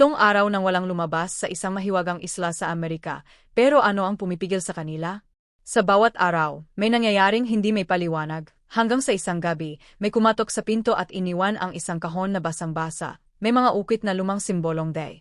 Pitong araw nang walang lumabas sa isang mahiwagang isla sa Amerika, pero ano ang pumipigil sa kanila? Sa bawat araw, may nangyayaring hindi may paliwanag. Hanggang sa isang gabi, may kumatok sa pinto at iniwan ang isang kahon na basang-basa. May mga ukit na lumang simbolong day.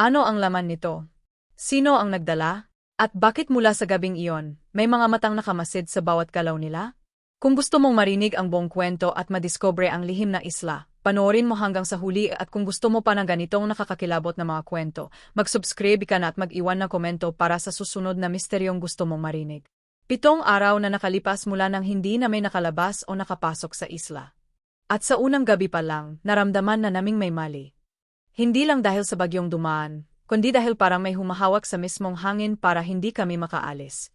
Ano ang laman nito? Sino ang nagdala? At bakit mula sa gabing iyon, may mga matang nakamasid sa bawat galaw nila? Kung gusto mong marinig ang buong kwento at madiskobre ang lihim ng isla, panoorin mo hanggang sa huli at kung gusto mo pa ng ganitong nakakakilabot na mga kwento, mag-subscribe ka na at mag-iwan ng komento para sa susunod na misteryong gusto mong marinig. Pitong araw na nakalipas mula nang hindi na may nakalabas o nakapasok sa isla. At sa unang gabi pa lang, naramdaman na naming may mali. Hindi lang dahil sa bagyong dumaan, kundi dahil parang may humahawak sa mismong hangin para hindi kami makaalis.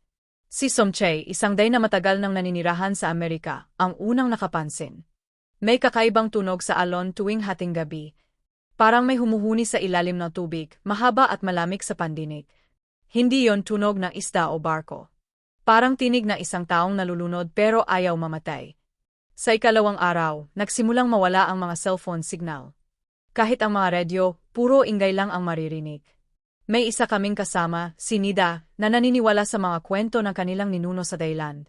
Si Somche, isang day na matagal nang naninirahan sa Amerika, ang unang nakapansin. May kakaibang tunog sa alon tuwing hating gabi. Parang may humuhuni sa ilalim ng tubig, mahaba at malamig sa pandinig. Hindi yon tunog ng isda o barko. Parang tinig na isang taong nalulunod pero ayaw mamatay. Sa ikalawang araw, nagsimulang mawala ang mga cellphone signal. Kahit ang mga radyo, puro ingay lang ang maririnig. May isa kaming kasama, si Nida, na naniniwala sa mga kwento ng kanilang ninuno sa Thailand.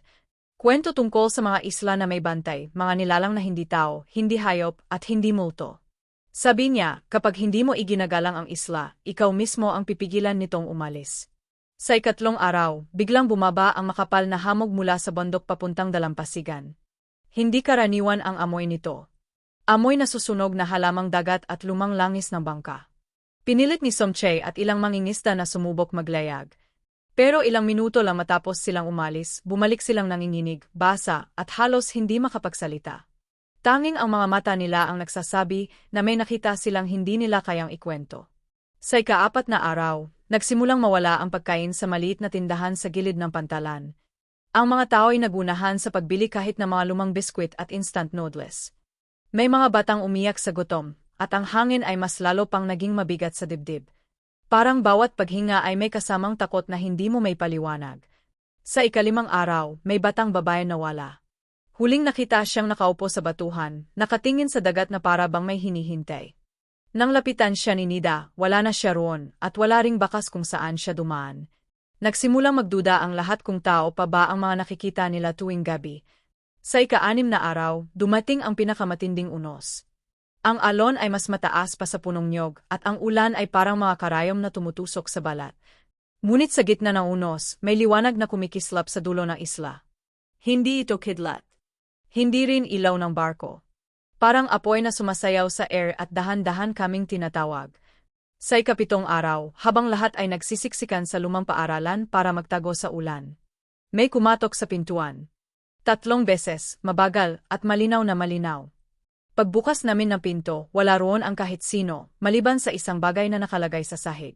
Kwento tungkol sa mga isla na may bantay, mga nilalang na hindi tao, hindi hayop, at hindi multo. Sabi niya, kapag hindi mo iginagalang ang isla, ikaw mismo ang pipigilan nitong umalis. Sa ikatlong araw, biglang bumaba ang makapal na hamog mula sa bundok papuntang dalampasigan. Hindi karaniwan ang amoy nito. Amoy na susunog na halamang dagat at lumang langis ng bangka. Pinilit ni Somche at ilang mangingista na sumubok maglayag. Pero ilang minuto lang matapos silang umalis, bumalik silang nanginginig, basa, at halos hindi makapagsalita. Tanging ang mga mata nila ang nagsasabi na may nakita silang hindi nila kayang ikwento. Sa ikaapat na araw, Nagsimulang mawala ang pagkain sa maliit na tindahan sa gilid ng pantalan. Ang mga tao ay nagunahan sa pagbili kahit na mga lumang biskwit at instant noodles. May mga batang umiyak sa gutom, at ang hangin ay mas lalo pang naging mabigat sa dibdib. Parang bawat paghinga ay may kasamang takot na hindi mo may paliwanag. Sa ikalimang araw, may batang babae nawala. Huling nakita siyang nakaupo sa batuhan, nakatingin sa dagat na para bang may hinihintay. Nang lapitan siya ni Nida, wala na siya roon, at wala ring bakas kung saan siya dumaan. Nagsimulang magduda ang lahat kung tao pa ba ang mga nakikita nila tuwing gabi. Sa ika-anim na araw, dumating ang pinakamatinding unos. Ang alon ay mas mataas pa sa punong nyog, at ang ulan ay parang mga karayom na tumutusok sa balat. Ngunit sa gitna ng unos, may liwanag na kumikislap sa dulo ng isla. Hindi ito kidlat. Hindi rin ilaw ng barko. Parang apoy na sumasayaw sa air at dahan-dahan kaming tinatawag. Sa ikapitong araw, habang lahat ay nagsisiksikan sa lumang paaralan para magtago sa ulan. May kumatok sa pintuan. Tatlong beses, mabagal, at malinaw na malinaw. Pagbukas namin ng pinto, wala roon ang kahit sino, maliban sa isang bagay na nakalagay sa sahig.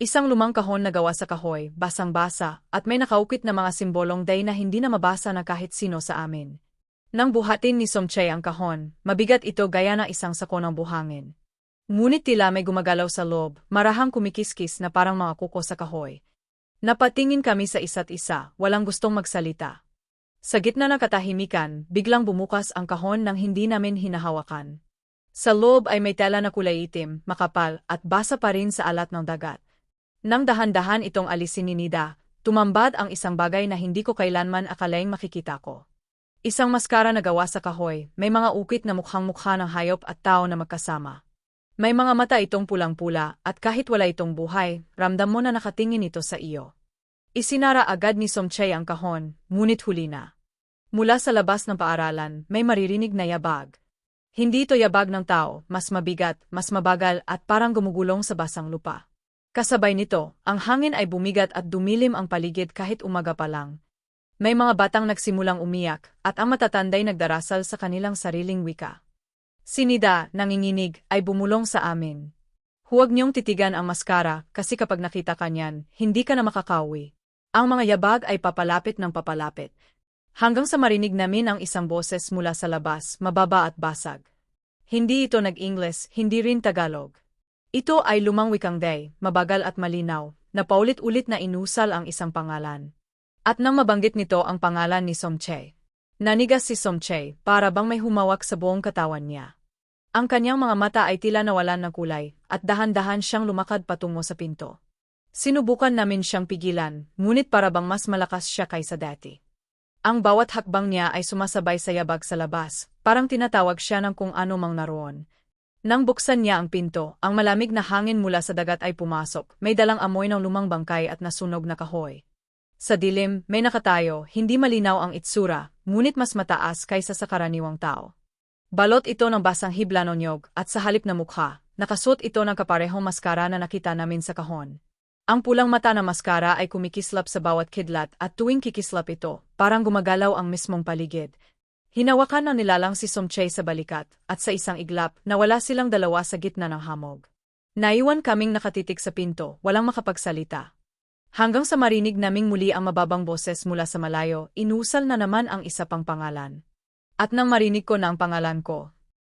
Isang lumang kahon na gawa sa kahoy, basang-basa, at may nakaukit na mga simbolong day na hindi na mabasa na kahit sino sa amin. Nang buhatin ni Somchay ang kahon, mabigat ito gaya ng isang sako ng buhangin. Ngunit tila may gumagalaw sa loob, marahang kumikiskis na parang mga kuko sa kahoy. Napatingin kami sa isa't isa, walang gustong magsalita. Sa gitna ng katahimikan, biglang bumukas ang kahon nang hindi namin hinahawakan. Sa loob ay may tela na kulay itim, makapal, at basa pa rin sa alat ng dagat. Nang dahan-dahan itong alisin ni Nida, tumambad ang isang bagay na hindi ko kailanman akalaing makikita ko. Isang maskara na gawa sa kahoy, may mga ukit na mukhang-mukha ng hayop at tao na magkasama. May mga mata itong pulang-pula at kahit wala itong buhay, ramdam mo na nakatingin ito sa iyo. Isinara agad ni Somchay ang kahon, ngunit huli na. Mula sa labas ng paaralan, may maririnig na yabag. Hindi ito yabag ng tao, mas mabigat, mas mabagal at parang gumugulong sa basang lupa. Kasabay nito, ang hangin ay bumigat at dumilim ang paligid kahit umaga pa lang, may mga batang nagsimulang umiyak, at ang matatanday nagdarasal sa kanilang sariling wika. Sinida, nanginginig, ay bumulong sa amin. Huwag niyong titigan ang maskara, kasi kapag nakita ka niyan, hindi ka na makakawi. Ang mga yabag ay papalapit ng papalapit. Hanggang sa marinig namin ang isang boses mula sa labas, mababa at basag. Hindi ito nag-Ingles, hindi rin Tagalog. Ito ay lumang wikang day, mabagal at malinaw, na paulit-ulit na inusal ang isang pangalan. At nang mabanggit nito ang pangalan ni Somche. Nanigas si Somche para bang may humawak sa buong katawan niya. Ang kanyang mga mata ay tila nawalan ng kulay, at dahan-dahan siyang lumakad patungo sa pinto. Sinubukan namin siyang pigilan, ngunit para bang mas malakas siya kaysa dati. Ang bawat hakbang niya ay sumasabay sa yabag sa labas, parang tinatawag siya ng kung ano mang naroon. Nang buksan niya ang pinto, ang malamig na hangin mula sa dagat ay pumasok, may dalang amoy ng lumang bangkay at nasunog na kahoy. Sa dilim, may nakatayo, hindi malinaw ang itsura, ngunit mas mataas kaysa sa karaniwang tao. Balot ito ng basang hibla ng nyog, at sa halip na mukha, nakasuot ito ng kaparehong maskara na nakita namin sa kahon. Ang pulang mata na maskara ay kumikislap sa bawat kidlat at tuwing kikislap ito, parang gumagalaw ang mismong paligid. Hinawakan ng nilalang si Somchay sa balikat, at sa isang iglap, nawala silang dalawa sa gitna ng hamog. Naiwan kaming nakatitik sa pinto, walang makapagsalita. Hanggang sa marinig naming muli ang mababang boses mula sa malayo, inusal na naman ang isa pang pangalan. At nang marinig ko na ang pangalan ko,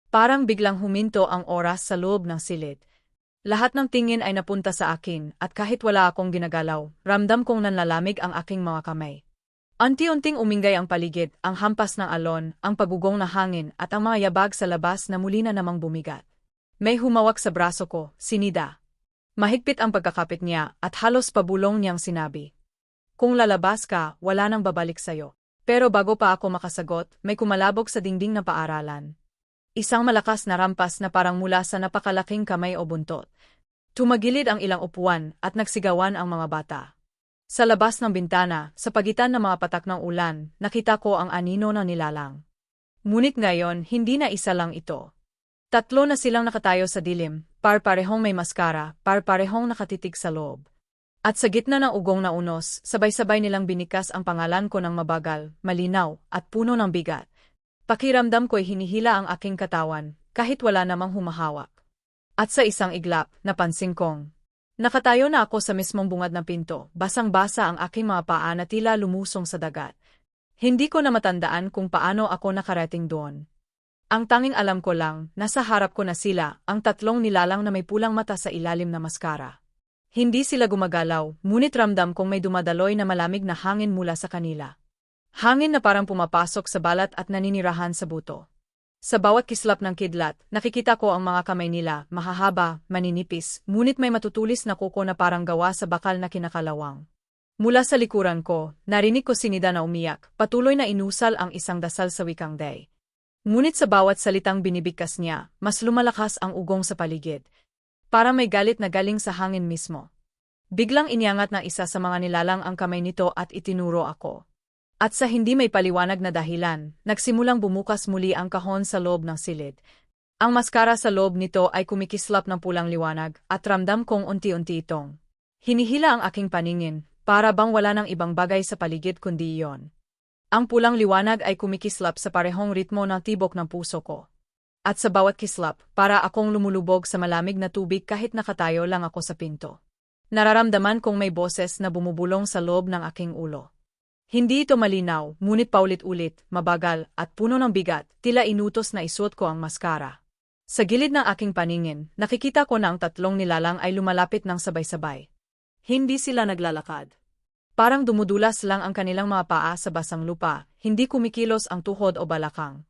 parang biglang huminto ang oras sa loob ng silid. Lahat ng tingin ay napunta sa akin at kahit wala akong ginagalaw, ramdam kong nanlalamig ang aking mga kamay. Unti-unting umingay ang paligid, ang hampas ng alon, ang pagugong na hangin at ang mga yabag sa labas na muli na namang bumigat. May humawak sa braso ko, sinida. Mahigpit ang pagkakapit niya at halos pabulong niyang sinabi. Kung lalabas ka, wala nang babalik sayo. Pero bago pa ako makasagot, may kumalabog sa dingding na paaralan. Isang malakas na rampas na parang mula sa napakalaking kamay o buntot. Tumagilid ang ilang upuan at nagsigawan ang mga bata. Sa labas ng bintana, sa pagitan ng mga patak ng ulan, nakita ko ang anino ng nilalang. Ngunit ngayon, hindi na isa lang ito. Tatlo na silang nakatayo sa dilim, par-parehong may maskara, par-parehong nakatitig sa loob. At sa gitna ng ugong na unos, sabay-sabay nilang binikas ang pangalan ko ng mabagal, malinaw, at puno ng bigat. Pakiramdam ko'y hinihila ang aking katawan, kahit wala namang humahawak. At sa isang iglap, napansin kong. Nakatayo na ako sa mismong bungad ng pinto, basang-basa ang aking mga paa na tila lumusong sa dagat. Hindi ko na matandaan kung paano ako nakarating doon. Ang tanging alam ko lang, nasa harap ko na sila, ang tatlong nilalang na may pulang mata sa ilalim na maskara. Hindi sila gumagalaw, ngunit ramdam kong may dumadaloy na malamig na hangin mula sa kanila. Hangin na parang pumapasok sa balat at naninirahan sa buto. Sa bawat kislap ng kidlat, nakikita ko ang mga kamay nila, mahahaba, maninipis, ngunit may matutulis na kuko na parang gawa sa bakal na kinakalawang. Mula sa likuran ko, narinig ko si Nida na umiyak, patuloy na inusal ang isang dasal sa wikang day. Ngunit sa bawat salitang binibigkas niya, mas lumalakas ang ugong sa paligid, para may galit na galing sa hangin mismo. Biglang iniangat ng isa sa mga nilalang ang kamay nito at itinuro ako. At sa hindi may paliwanag na dahilan, nagsimulang bumukas muli ang kahon sa loob ng silid. Ang maskara sa loob nito ay kumikislap ng pulang liwanag at ramdam kong unti-unti itong. Hinihila ang aking paningin, para bang wala ng ibang bagay sa paligid kundi iyon. Ang pulang liwanag ay kumikislap sa parehong ritmo ng tibok ng puso ko. At sa bawat kislap, para akong lumulubog sa malamig na tubig kahit nakatayo lang ako sa pinto. Nararamdaman kong may boses na bumubulong sa loob ng aking ulo. Hindi ito malinaw, ngunit paulit-ulit, mabagal, at puno ng bigat, tila inutos na isuot ko ang maskara. Sa gilid ng aking paningin, nakikita ko na ang tatlong nilalang ay lumalapit ng sabay-sabay. Hindi sila naglalakad. Parang dumudulas lang ang kanilang mga paa sa basang lupa, hindi kumikilos ang tuhod o balakang.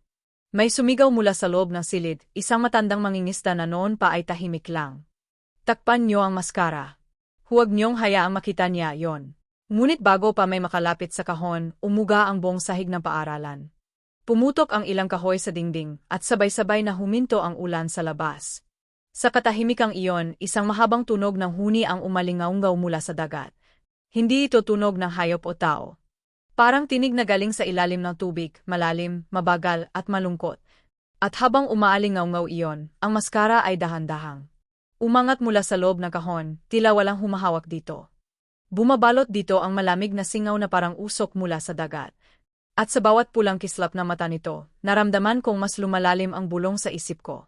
May sumigaw mula sa loob ng silid, isang matandang mangingista na noon pa ay tahimik lang. Takpan niyo ang maskara. Huwag niyong hayaang makita niya yon. Ngunit bago pa may makalapit sa kahon, umuga ang buong sahig ng paaralan. Pumutok ang ilang kahoy sa dingding, at sabay-sabay na huminto ang ulan sa labas. Sa katahimikang iyon, isang mahabang tunog ng huni ang umalingaunggaw mula sa dagat. Hindi ito tunog ng hayop o tao. Parang tinig na galing sa ilalim ng tubig, malalim, mabagal, at malungkot. At habang umaalingaw-ngaw iyon, ang maskara ay dahan-dahang. Umangat mula sa loob ng kahon, tila walang humahawak dito. Bumabalot dito ang malamig na singaw na parang usok mula sa dagat. At sa bawat pulang kislap na mata nito, naramdaman kong mas lumalalim ang bulong sa isip ko.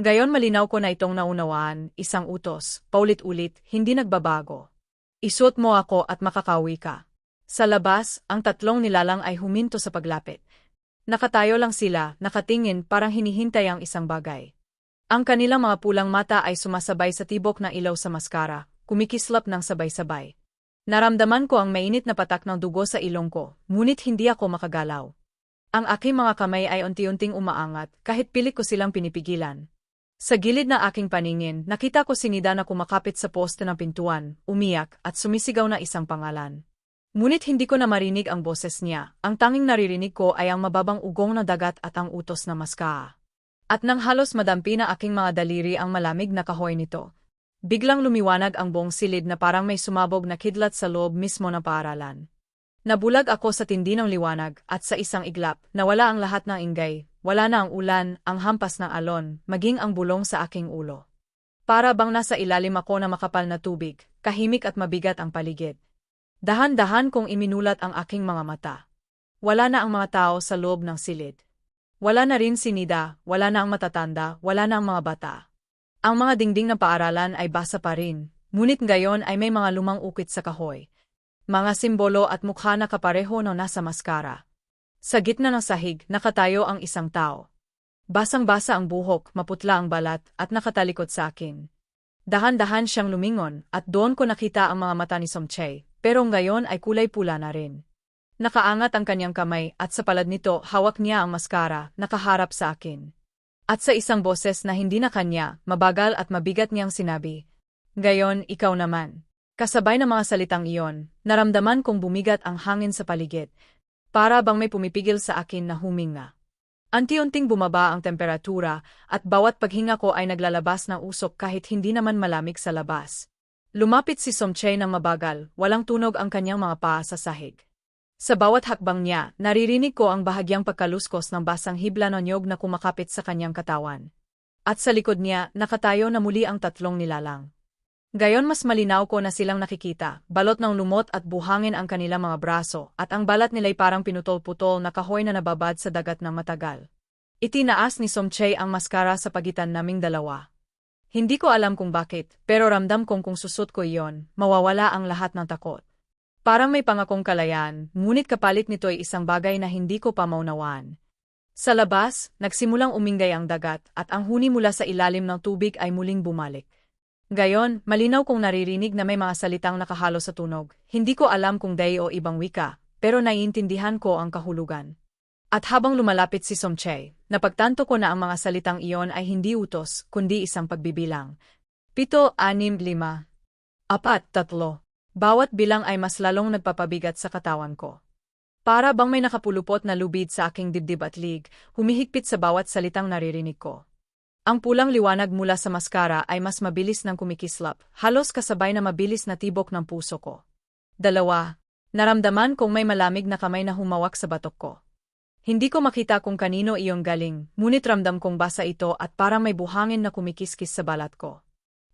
Gayon malinaw ko na itong naunawaan, isang utos, paulit-ulit, hindi nagbabago. Isuot mo ako at makakawi ka. Sa labas, ang tatlong nilalang ay huminto sa paglapit. Nakatayo lang sila, nakatingin parang hinihintay ang isang bagay. Ang kanilang mga pulang mata ay sumasabay sa tibok ng ilaw sa maskara, kumikislap ng sabay-sabay. Naramdaman ko ang mainit na patak ng dugo sa ilong ko, ngunit hindi ako makagalaw. Ang aking mga kamay ay unti-unting umaangat kahit pilit ko silang pinipigilan. Sa gilid ng aking paningin, nakita ko si Nida na kumakapit sa poste ng pintuan, umiyak at sumisigaw na isang pangalan. Ngunit hindi ko na marinig ang boses niya, ang tanging naririnig ko ay ang mababang ugong na dagat at ang utos na maska. At nang halos madampi na aking mga daliri ang malamig na kahoy nito, biglang lumiwanag ang buong silid na parang may sumabog na kidlat sa loob mismo ng paaralan. Nabulag ako sa tindi ng liwanag at sa isang iglap, nawala ang lahat ng ingay, wala na ang ulan, ang hampas ng alon, maging ang bulong sa aking ulo. Para bang nasa ilalim ako na makapal na tubig, kahimik at mabigat ang paligid. Dahan-dahan kong iminulat ang aking mga mata. Wala na ang mga tao sa loob ng silid. Wala na rin si Nida, wala na ang matatanda, wala na ang mga bata. Ang mga dingding ng paaralan ay basa pa rin, ngunit ngayon ay may mga lumang ukit sa kahoy, mga simbolo at mukha na kapareho na nasa maskara. Sa gitna ng sahig, nakatayo ang isang tao. Basang-basa ang buhok, maputla ang balat, at nakatalikod sa akin. Dahan-dahan siyang lumingon, at doon ko nakita ang mga mata ni Somche, pero ngayon ay kulay pula na rin. Nakaangat ang kanyang kamay, at sa palad nito, hawak niya ang maskara, nakaharap sa akin. At sa isang boses na hindi na kanya, mabagal at mabigat niyang sinabi, Gayon, ikaw naman. Kasabay ng mga salitang iyon, naramdaman kong bumigat ang hangin sa paligid. Para bang may pumipigil sa akin na huminga. Anti-unting bumaba ang temperatura at bawat paghinga ko ay naglalabas ng usok kahit hindi naman malamig sa labas. Lumapit si Somche ng mabagal, walang tunog ang kanyang mga paa sa sahig. Sa bawat hakbang niya, naririnig ko ang bahagyang pagkaluskos ng basang hibla ng nyog na kumakapit sa kanyang katawan. At sa likod niya, nakatayo na muli ang tatlong nilalang. Gayon mas malinaw ko na silang nakikita, balot ng lumot at buhangin ang kanilang mga braso, at ang balat nila'y parang pinutol-putol na kahoy na nababad sa dagat ng matagal. Itinaas ni Somche ang maskara sa pagitan naming dalawa. Hindi ko alam kung bakit, pero ramdam kong kung susot ko iyon, mawawala ang lahat ng takot. Parang may pangakong kalayaan, ngunit kapalit nito ay isang bagay na hindi ko pa maunawaan. Sa labas, nagsimulang umingay ang dagat at ang huni mula sa ilalim ng tubig ay muling bumalik. Gayon, malinaw kong naririnig na may mga salitang nakahalo sa tunog. Hindi ko alam kung day o ibang wika, pero naiintindihan ko ang kahulugan. At habang lumalapit si Somche, napagtanto ko na ang mga salitang iyon ay hindi utos, kundi isang pagbibilang. Pito, anim, lima. Apat, tatlo. Bawat bilang ay mas lalong nagpapabigat sa katawan ko. Para bang may nakapulupot na lubid sa aking dibdib at lig, humihigpit sa bawat salitang naririnig ko. Ang pulang liwanag mula sa maskara ay mas mabilis ng kumikislap, halos kasabay na mabilis na tibok ng puso ko. Dalawa, naramdaman kong may malamig na kamay na humawak sa batok ko. Hindi ko makita kung kanino iyong galing, ngunit ramdam kong basa ito at parang may buhangin na kumikiskis sa balat ko.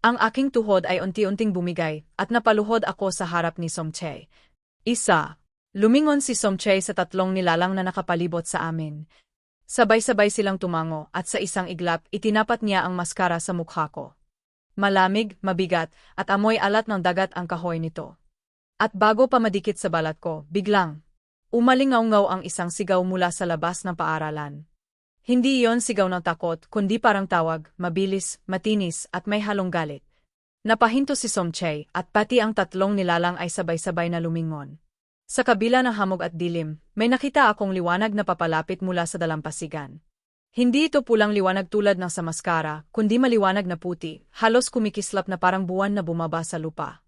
Ang aking tuhod ay unti-unting bumigay at napaluhod ako sa harap ni Somche. Isa, lumingon si Somche sa tatlong nilalang na nakapalibot sa amin. Sabay-sabay silang tumango at sa isang iglap itinapat niya ang maskara sa mukha ko. Malamig, mabigat, at amoy alat ng dagat ang kahoy nito. At bago pa madikit sa balat ko, biglang, umalingaw-ngaw ang isang sigaw mula sa labas ng paaralan. Hindi iyon sigaw ng takot, kundi parang tawag, mabilis, matinis, at may halong galit. Napahinto si Somche at pati ang tatlong nilalang ay sabay-sabay na lumingon. Sa kabila ng hamog at dilim, may nakita akong liwanag na papalapit mula sa dalampasigan. Hindi ito pulang liwanag tulad ng sa maskara, kundi maliwanag na puti, halos kumikislap na parang buwan na bumaba sa lupa.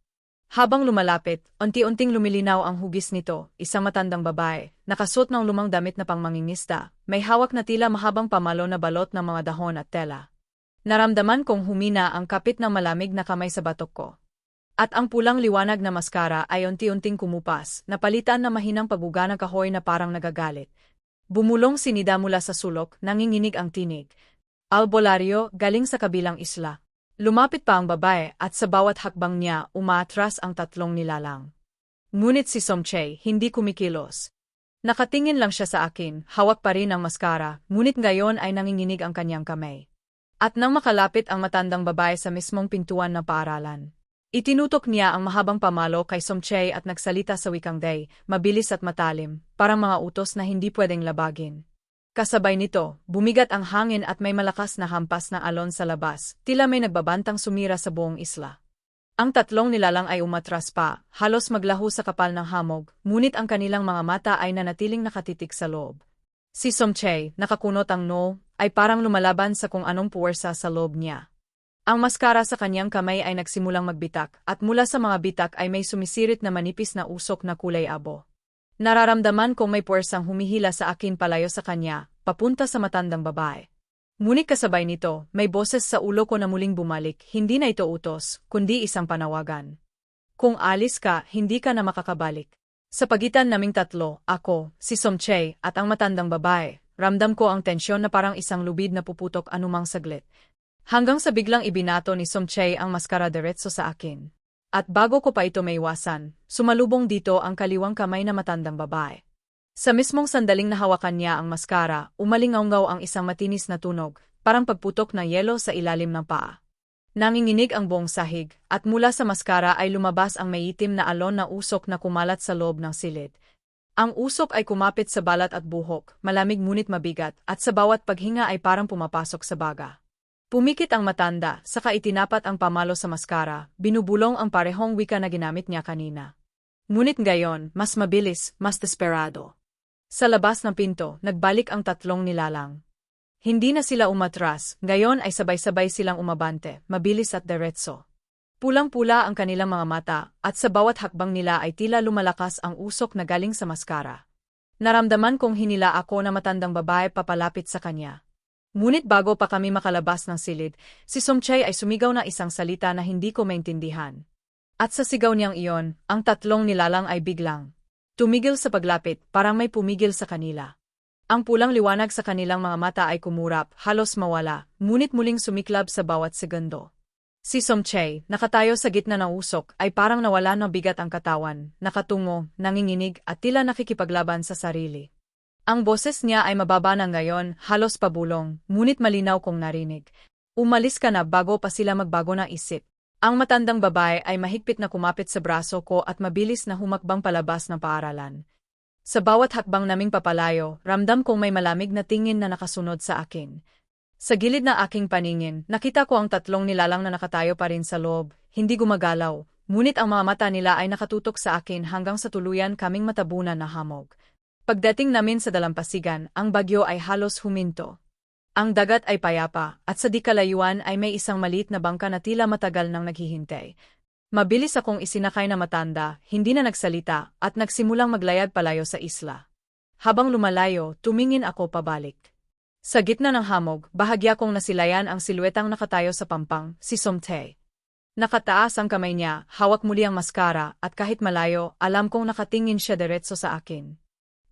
Habang lumalapit, unti-unting lumilinaw ang hugis nito, isang matandang babae, nakasuot ng lumang damit na pangmangingista, may hawak na tila mahabang pamalo na balot ng mga dahon at tela. Naramdaman kong humina ang kapit ng malamig na kamay sa batok ko. At ang pulang liwanag na maskara ay unti-unting kumupas, napalitan na mahinang paguga ng kahoy na parang nagagalit. Bumulong si Nida mula sa sulok, nanginginig ang tinig. Albolaryo, galing sa kabilang isla. Lumapit pa ang babae at sa bawat hakbang niya umaatras ang tatlong nilalang. Ngunit si Somche hindi kumikilos. Nakatingin lang siya sa akin, hawak pa rin ang maskara, ngunit ngayon ay nanginginig ang kanyang kamay. At nang makalapit ang matandang babae sa mismong pintuan ng paaralan, Itinutok niya ang mahabang pamalo kay Somche at nagsalita sa wikang day, mabilis at matalim, parang mga utos na hindi pwedeng labagin. Kasabay nito, bumigat ang hangin at may malakas na hampas na alon sa labas, tila may nagbabantang sumira sa buong isla. Ang tatlong nilalang ay umatras pa, halos maglaho sa kapal ng hamog, ngunit ang kanilang mga mata ay nanatiling nakatitik sa loob. Si Somche, nakakunot ang no, ay parang lumalaban sa kung anong puwersa sa loob niya. Ang maskara sa kanyang kamay ay nagsimulang magbitak, at mula sa mga bitak ay may sumisirit na manipis na usok na kulay abo. Nararamdaman kong may puwersang humihila sa akin palayo sa kanya, papunta sa matandang babae. Ngunit kasabay nito, may boses sa ulo ko na muling bumalik, hindi na ito utos, kundi isang panawagan. Kung alis ka, hindi ka na makakabalik. Sa pagitan naming tatlo, ako, si Somche, at ang matandang babae, ramdam ko ang tensyon na parang isang lubid na puputok anumang saglit. Hanggang sa biglang ibinato ni Somche ang maskara diretso sa akin. At bago ko pa ito maiwasan, sumalubong dito ang kaliwang kamay na matandang babae. Sa mismong sandaling nahawakan niya ang maskara, umalingaw ang isang matinis na tunog, parang pagputok ng yelo sa ilalim ng paa. Nanginginig ang buong sahig, at mula sa maskara ay lumabas ang maitim na alon na usok na kumalat sa loob ng silid. Ang usok ay kumapit sa balat at buhok, malamig ngunit mabigat, at sa bawat paghinga ay parang pumapasok sa baga. Pumikit ang matanda, saka itinapat ang pamalo sa maskara, binubulong ang parehong wika na ginamit niya kanina. Ngunit ngayon, mas mabilis, mas desperado. Sa labas ng pinto, nagbalik ang tatlong nilalang. Hindi na sila umatras, ngayon ay sabay-sabay silang umabante, mabilis at diretso. Pulang-pula ang kanilang mga mata, at sa bawat hakbang nila ay tila lumalakas ang usok na galing sa maskara. Naramdaman kong hinila ako na matandang babae papalapit sa kanya. Ngunit bago pa kami makalabas ng silid, si Somchay ay sumigaw na isang salita na hindi ko maintindihan. At sa sigaw niyang iyon, ang tatlong nilalang ay biglang. Tumigil sa paglapit, parang may pumigil sa kanila. Ang pulang liwanag sa kanilang mga mata ay kumurap, halos mawala, ngunit muling sumiklab sa bawat segundo. Si Somchay, nakatayo sa gitna ng usok, ay parang nawala ng bigat ang katawan, nakatungo, nanginginig at tila nakikipaglaban sa sarili. Ang boses niya ay mababa na ngayon, halos pabulong, ngunit malinaw kong narinig. Umalis ka na bago pa sila magbago ng isip. Ang matandang babae ay mahigpit na kumapit sa braso ko at mabilis na humakbang palabas ng paaralan. Sa bawat hakbang naming papalayo, ramdam kong may malamig na tingin na nakasunod sa akin. Sa gilid ng aking paningin, nakita ko ang tatlong nilalang na nakatayo pa rin sa loob, hindi gumagalaw, ngunit ang mga mata nila ay nakatutok sa akin hanggang sa tuluyan kaming matabunan na hamog. Pagdating namin sa dalampasigan, ang bagyo ay halos huminto. Ang dagat ay payapa, at sa di kalayuan ay may isang maliit na bangka na tila matagal nang naghihintay. Mabilis akong isinakay na matanda, hindi na nagsalita, at nagsimulang maglayad palayo sa isla. Habang lumalayo, tumingin ako pabalik. Sa gitna ng hamog, bahagya kong nasilayan ang silwetang nakatayo sa pampang, si Somte. Nakataas ang kamay niya, hawak muli ang maskara, at kahit malayo, alam kong nakatingin siya diretso sa akin.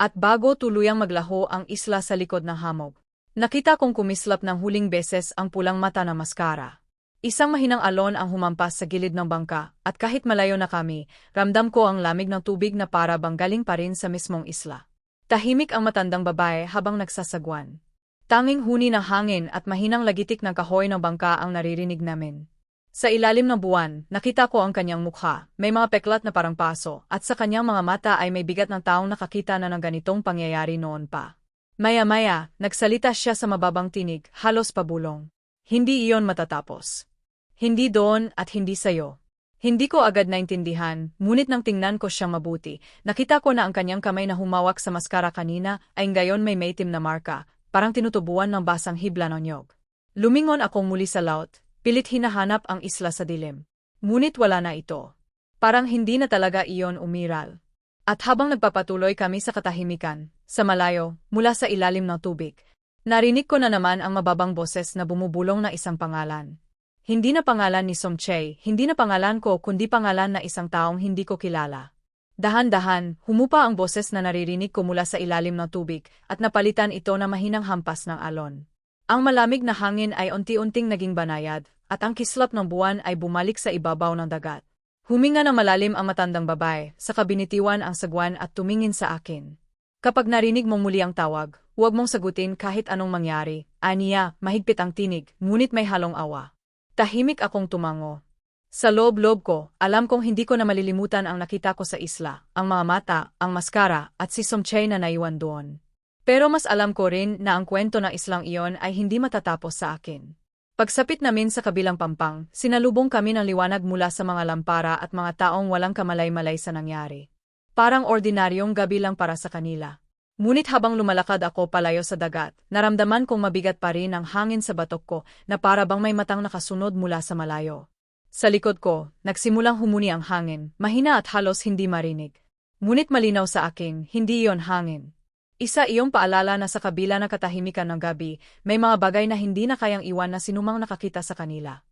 At bago tuluyang maglaho ang isla sa likod ng hamog, nakita kong kumislap ng huling beses ang pulang mata na maskara. Isang mahinang alon ang humampas sa gilid ng bangka, at kahit malayo na kami, ramdam ko ang lamig ng tubig na para bang galing pa rin sa mismong isla. Tahimik ang matandang babae habang nagsasagwan. Tanging huni ng hangin at mahinang lagitik ng kahoy ng bangka ang naririnig namin. Sa ilalim ng buwan, nakita ko ang kanyang mukha, may mga peklat na parang paso, at sa kanyang mga mata ay may bigat ng taong nakakita na ng ganitong pangyayari noon pa. Maya-maya, nagsalita siya sa mababang tinig, halos pabulong. Hindi iyon matatapos. Hindi doon at hindi sayo. Hindi ko agad naintindihan, ngunit nang tingnan ko siyang mabuti, nakita ko na ang kanyang kamay na humawak sa maskara kanina ay ngayon may maitim na marka, parang tinutubuan ng basang hibla ng nyog. Lumingon akong muli sa laut, Pilit hinahanap ang isla sa dilim. Ngunit wala na ito. Parang hindi na talaga iyon umiral. At habang nagpapatuloy kami sa katahimikan, sa malayo, mula sa ilalim ng tubig, narinig ko na naman ang mababang boses na bumubulong na isang pangalan. Hindi na pangalan ni Somche, hindi na pangalan ko kundi pangalan na isang taong hindi ko kilala. Dahan-dahan, humupa ang boses na naririnig ko mula sa ilalim ng tubig at napalitan ito na mahinang hampas ng alon. Ang malamig na hangin ay unti-unting naging banayad, at ang kislap ng buwan ay bumalik sa ibabaw ng dagat. Huminga ng malalim ang matandang babae, sa kabinitiwan ang sagwan at tumingin sa akin. Kapag narinig mong muli ang tawag, huwag mong sagutin kahit anong mangyari. Aniya, mahigpit ang tinig, ngunit may halong awa. Tahimik akong tumango. Sa loob-loob ko, alam kong hindi ko na malilimutan ang nakita ko sa isla, ang mga mata, ang maskara, at si Somchay na naiwan doon. Pero mas alam ko rin na ang kwento ng islang iyon ay hindi matatapos sa akin. Pagsapit namin sa kabilang pampang, sinalubong kami ng liwanag mula sa mga lampara at mga taong walang kamalay-malay sa nangyari. Parang ordinaryong gabi lang para sa kanila. Ngunit habang lumalakad ako palayo sa dagat, naramdaman kong mabigat pa rin ang hangin sa batok ko na para bang may matang nakasunod mula sa malayo. Sa likod ko, nagsimulang humuni ang hangin, mahina at halos hindi marinig. Ngunit malinaw sa aking, hindi iyon hangin. Isa iyong paalala na sa kabila ng katahimikan ng gabi, may mga bagay na hindi na kayang iwan na sinumang nakakita sa kanila.